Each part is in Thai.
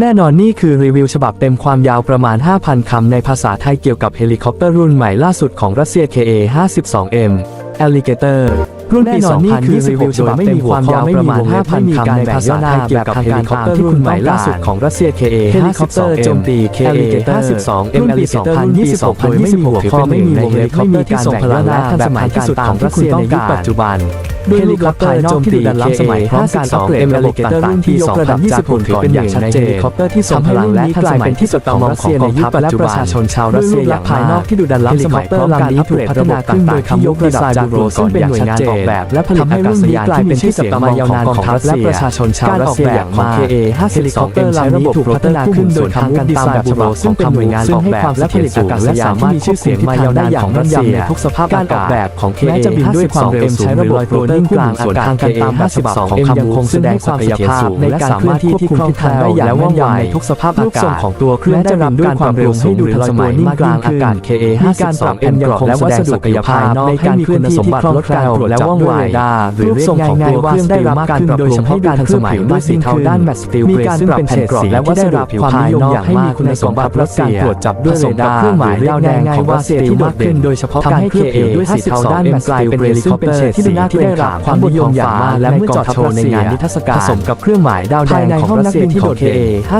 แน่นอนนี่คือรีวิวฉบับเต็มความยาวประมาณ 5,000 คำในภาษาไทยเกี่ยวกับเฮลิคอปเตอร์รุ่นใหม่ล่าสุดของรัสเซีย KA-52M Alligator รุ่นปี 2026ฉบับเต็มความยาวประมาณ 5,000 คำในภาษาไทยเกี่ยวกับเฮลิคอปเตอร์รุ่นใหม่ล่าสุดของรัสเซีย KA-52M โจมตี KA-52M รุ่นปี2026โดยไม่มีหัวข้อไม่มีวงเล็บไม่มีที่ทรงพลังและทันสมัยที่สุดของรัสเซียในยุคปัจจุบัน ด้วยรูปลักษณ์ภายนอกที่ดูดันล้ำสมัยพร้อมการอัปเกรดระบบต่างๆที่ยกระดับจากหุ่นก่อนอย่างชัดเจนเฮลิคอปเตอร์ที่ทรงพลังและทันสมัยเป็นที่สุดของรัสเซียในยุคปัจจุบันและประชาชนชาวรัสเซียอย่างภายนอกที่ดูดันล้ำสมัยพร้อมการอัปเกรดระบบต่างๆที่ยกระดับจากหุ่นก่อนอย่างชัดเจนและผลิตอากาศยานที่เป็นที่จับตามายาวนานของรัสเซียและประชาชนชาวรัสเซียอย่างมาก KA 52M ใช้ระบบถูกพัฒนาขึ้นโดยทางการดีไซน์แบบฉบับซึ่งเป็นหน่วยงานออกแบบและผลิตอากาศยานที่มีชื่อเสียงมายาวนานอย่างรัสเซียในทุกสภาพการออกแบบของ KA จะบินด้วยความเร็วสูงใช้ระบบโรลลิ่งกลางอากาศทางการตามแบบฉบับของยังคงแสดงศักยภาพในการเคลื่อนที่ที่คล่องแคล่วและว่องไวในทุกสภาพอากาศของตัวเครื่องจะบินด้วยความเร็วสูงดูทันสมัยนิ่งกลางอากาศ KA 52M ยังคงแสดงศักยภาพในการเคลื่อนที่ที่คล่องแคล่วและว่องไวหรือเรียกง่ายๆว่าเครื่องได้รับการปรับปรุงให้ดูทันสมัยด้วยสีเทาด้านแมตต์สตีลเกรดซึ่งเป็นแผ่นกรอบและวัสดุผิวภายนอกให้มีคุณสมบัติรับการตรวจจับด้วยเรดาร์เครื่องหมายเรียกง่ายๆว่าสตีลมากขึ้นโดยเฉพาะการเคลือบผิวด้วยสีเทาด้านแมตต์สตีลเกรดซึ่งเป็นเฉดสีที่ได้รับความนิยมอย่างมากและเมื่อจอดโชว์ในงานนิทรรศการผสมกับเครื่องหมายดาวแดงของรัสเซียที่โดดเด่น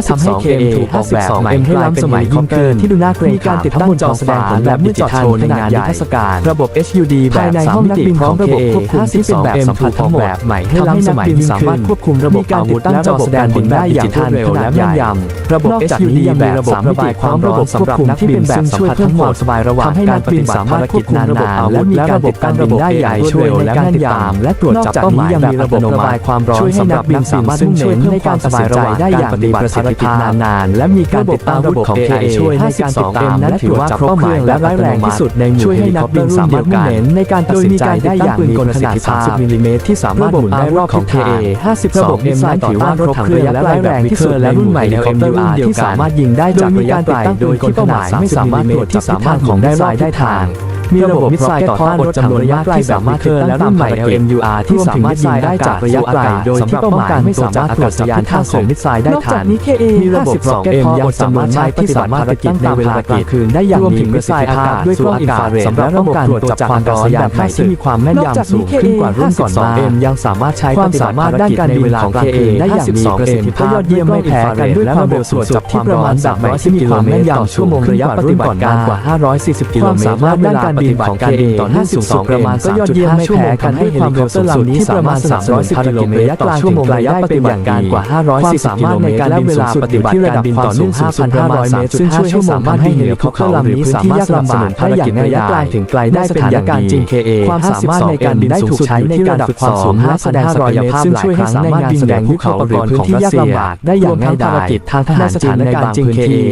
ทำให้ KA ถูกออกแบบใหม่ให้ล้ำสมัยยิ่งขึ้นที่ดูน่าเกรงขามมีการติดตั้งจอแสดงผลแบบดิจิทัลในงานนิทรรศการระบบ HUD แบบในห้องนักบินพร้อมระบบควบคุมที่เป็นแบบสัมผัสทั้งหมดแบบใหม่ให้ล้ำสมัยยิ่งขึ้นสามารถควบคุมระบบอาวุธและระบบการบินได้อย่างรวดเร็วและแม่นยำระบบ HUD แบบระบบระบายความระบบสำหรับนักบินแบบช่วยเพิ่มความสบายระหว่างการปฏิบัติภารกิจนานๆและมีการติดตั้งระบบได้อย่างช่วยในการยามและตรวจจับเป้าหมายแบบระบบระบายความร้อนช่วยให้นักบินสามารถซึ่งเน้นในการสบายระหว่างได้อย่างมีประสิทธิภาพนานๆและมีการติดตั้งระบบของ AI ช่วยในการติดตามและถือว่าเป้าหมายและร้ายแรงที่สุดในหมู่ช่วยให้นักบินสามารถเน้นในการตัดสินใจได้อย่างมีประสิทธิภาพ30มิลลิเมตรที่สามารถหมุนได้รอบทิศทาง50ระบบเอ็มไซต่อต้านรถถังเรือและร้ายแรงที่สุดและรุ่นใหม่ในคอมพิวเตอร์ที่สามารถยิงได้จากระยะไกลโดยที่เป้าหมายไม่สามารถตรวจที่สามารถของได้รอบได้ทาง มีระบบมิสไซล์ต่อต้านรถจำนวนระยะไกลสามารถเคลื่อนและรุ่นใหม่ LMUR ที่สามารถยิงได้จากระยะไกลโดยที่เป้าหมายไม่สามารถตรวจจับทิศทางของมิสไซล์ได้ทันมีระบบ 2M ยังสามารถใช้ปฏิบัติภารกิจในเวลากลางคืนได้อย่างมีประสิทธิภาพด้วยกล้องอินฟราเรดสำหรับระบบตรวจจับความร้อนแบบใหม่ที่มีความแม่นยำสูงขึ้นกว่ารุ่นก่อนมา 2M ยังสามารถใช้ความสามารถด้านการบินของ KA ได้อย่างมีประสิทธิภาพยอดเยี่ยมไม่แพ้กันด้วยความเร็วสูงสุดที่ประมาณแบบใหม่ที่มีความแม่นยำชั่วโมงระยะปฏิบัติการกว่า 540 กิโลเมตรความสามารถด้านการบินของ KA ต่อหน้าสูงสุดประมาณก็ยอดเยี่ยมไม่แพ้กันให้ความเร็วสูงสุดที่ประมาณ310กิโลเมตรต่อชั่วโมงระยะปฏิบัติการกว่า540กิโลเมตรและเวลาปฏิบัติการบินต่อเนื่อง5,500เมตรซึ่งช่วยให้สามารถให้เฮลิคอปเตอร์ลำนี้สามารถสนับสนุนภารกิจในระยะไกลถึงไกลได้เป็นอย่างดีจริง KA ความสามารถในการบินได้ถูกใช้ในการดับความสูง5,500เมตรซึ่งช่วยให้สามารถบินแสดงภูเขาหรือพื้นที่ยากลำบากได้อย่างง่ายดายภารกิจทางทหารจริงในบางพื้นที่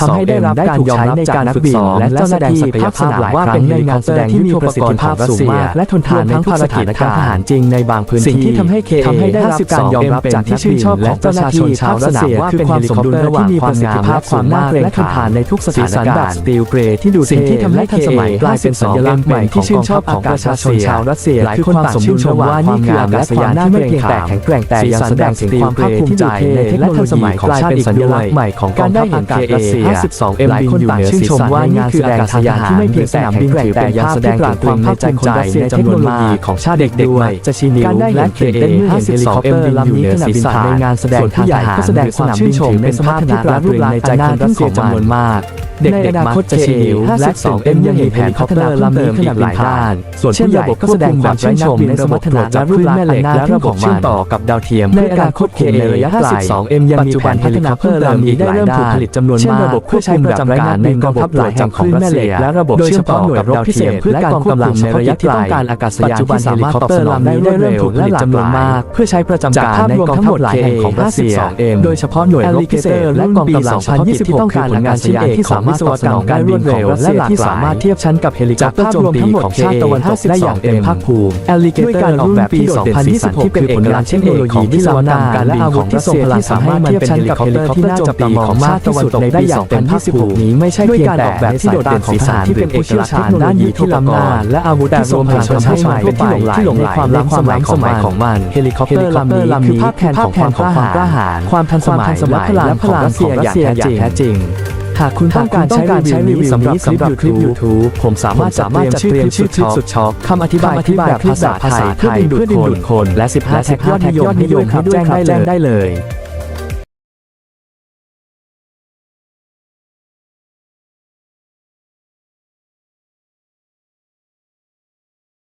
ทำให้ได้รับการยอมรับจากนักบินและเจ้าหน้าที่ภาคสนามว่าเป็นในงานแสดงที่มีประสิทธิภาพสูงมากและทนทานในทุกสถานการณ์ทหารจริงในบางพื้นที่สิ่งที่ทำให้ KA ทำให้ได้รับการยอมรับจากที่ชื่นชอบและเจ้าหน้าที่ชาวรัสเซียคือความสมดุลระหว่างความงามและความน่าเกรงขามในทุกสถานการณ์แบบสตีลเกรที่ดูสิ่งที่ทำให้ทันสมัยกลายเป็นสัญลักษณ์ใหม่ที่ชื่นชอบของประชาชนชาวรัสเซียหลายคนต่างชื่นชมว่านี่คืออากาศยานที่ไม่เพียงแต่แข็งแกร่งแต่ยังแสดงถึงความภาคภูมิใจในเทคโนโลยีของชาติอีกด้วยใหม่ของการได้เห็น KA 52M หลายคนต่างชื่นชมว่านี่คืออากาศยานที่ไม่เพียงแต่แข็งแกร่งแต่ยังแสดงถึงความภาคภูมิใจในเทคโนโลยีของชาติเด็กด้วยจะชินิวและเคเดนเมื่อเห็นเฮลิคอปเตอร์ลำนี้ขณะบินผ่านในงานแสดงทางทหารก็แสดงความชื่นชมในสมรรถนะและรูปลักษณ์ในใจคนรัสเซียจำนวนมาก เด็กๆมักจะชินิวและ 2M ยังเห็นแผนพัฒนาลำนี้ขณะบินผ่าน ส่วนผู้ใหญ่ก็แสดงความชื่นชมในสมรรถนะและรูปลักษณ์แม่เหล็กและระบบเชื่อมต่อกับดาวเทียมในอนาคต KA ในระยะไกล 2M ยังมีแผนพัฒนาเพิ่มเติมนี้ได้เริ่มถูกผลิตจำนวนมากระบบเพื่อใช้ประจำการในกองทัพหลายแห่งของรัสเซียและระบบเชื่อมต่อกับดาวเทียมเพื่อการกำลังในระยะที่ต้องการอากาศยานที่สามารถตอบสนองได้รวดเร็วและหลากหลายเพื่อใช้ประจำการในกองทัพหลายแห่งของรัสเซียโดยเฉพาะหน่วยรบพิเศษและกองกำลัง2020ที่ต้องการอากาศยานที่สามารถวิศวกรรมการรวดเร็วและหลากหลายที่สามารถเทียบชั้นกับเฮลิคอปเตอร์โจมตีของชาติตะวันตกได้อย่างเต็มภาคภูมิด้วยการออกแบบที่โดดเด่นสีสันที่เป็นเอกลักษณ์เทคโนโลยีที่ล้ำหน้าและอาวุธที่ทรงพลังสามารถเทียบชั้นกับเฮลิคอปเตอร์โจมตีของชาติตะวันตกได้อย่างเต็มภาคภูมินี้ไม่ใช่เพียงแต่ออกแบบที่โดดเด่นสีสันที่เป็นเอกลักษณ์เทคโนโลยีที่ล้ำหน้าและอาวุธที่ทรงพลังทำให้ชนทั่วไปที่หลงไหลในความล้ำสมัยของมันเฮลิคอปเตอร์ลำนี้คือภาพแทนของความกล้าหาญความทันสมัยและพลังของรัสเซียอย่างแท้จริง หากคุณต้องการใช้รีวิวนี้สำหรับคลิป YouTube ผมสามารถจัดเตรียมชื่อคลิปสุดช็อกคำอธิบายที่แบบภาษาไทยเพื่อดึงดูดคนและ 15แท็กยอดนิยมให้ด้วยครับแจ้งได้เลย